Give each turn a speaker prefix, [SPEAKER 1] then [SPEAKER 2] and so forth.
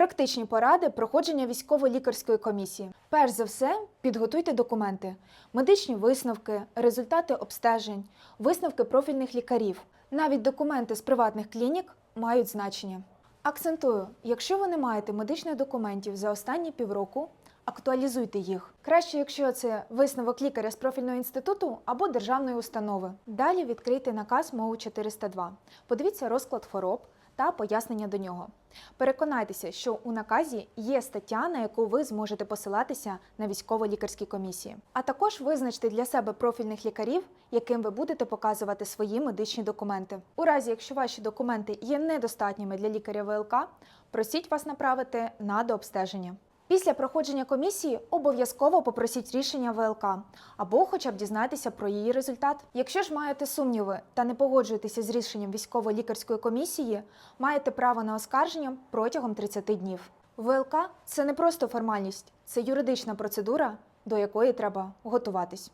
[SPEAKER 1] Практичні поради проходження військово-лікарської комісії. Перш за все, підготуйте документи, медичні висновки, результати обстежень, висновки профільних лікарів. Навіть документи з приватних клінік мають значення. Акцентую, якщо ви не маєте медичних документів за останні півроку, актуалізуйте їх. Краще, якщо це висновок лікаря з профільного інституту або державної установи. Далі відкрийте наказ МОУ 402. Подивіться розклад хвороб та пояснення до нього. Переконайтеся, що у наказі є стаття, на яку ви зможете посилатися на військово-лікарські комісії. А також визначте для себе профільних лікарів, яким ви будете показувати свої медичні документи. У разі, якщо ваші документи є недостатніми для лікаря ВЛК, просіть вас направити на дообстеження. Після проходження комісії обов'язково попросіть рішення ВЛК або хоча б дізнайтеся про її результат. Якщо ж маєте сумніви та не погоджуєтеся з рішенням військово-лікарської комісії, маєте право на оскарження протягом 30 днів. ВЛК це не просто формальність, це юридична процедура, до якої треба готуватись.